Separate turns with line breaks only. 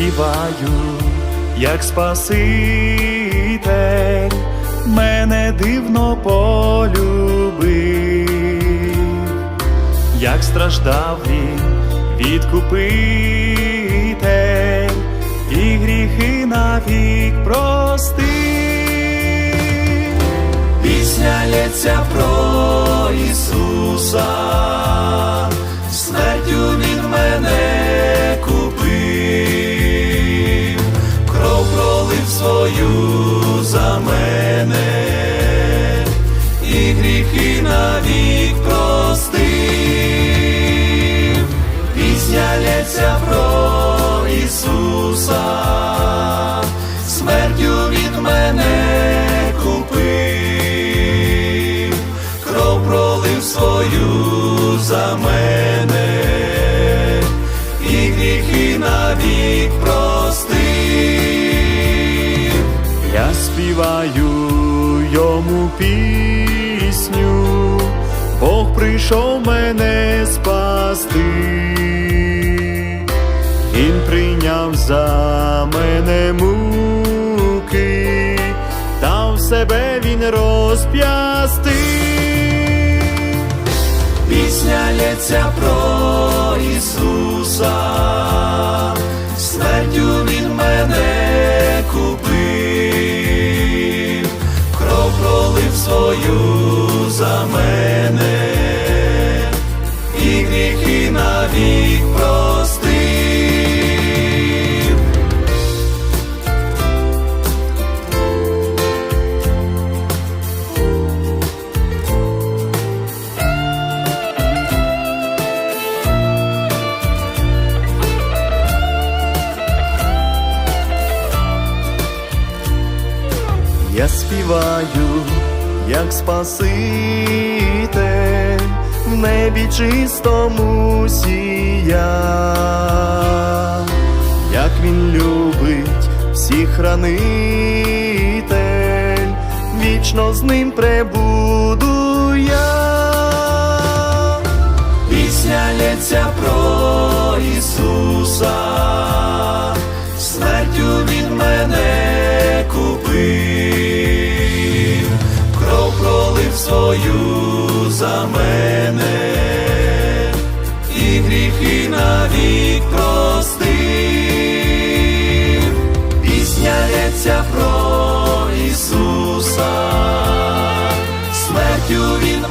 Співаю, як Спаситель, мене дивно полюбив, як страждав він відкупитель, і гріхи навік простив. Пісня лється про Ісуса, смертю за мене, і гріхи навік простив. Я співаю йому пісню, Бог прийшов мене спасти. Він прийняв за мене муки, та в себе він розп'ястив. Пісня про Ісуса, смертю Він мене купив, кров пролив свою за мене, і гріхи навік простив. Я співаю, як Спаситель, в небі чистому сія, як він любить всіх хранитель, вічно з ним пребуду я. Пісня лється про Ісуса, смертю Він мене купив, пролив свою за мене, і гріхи навік простив. Пісня лється про Ісуса, смертю Він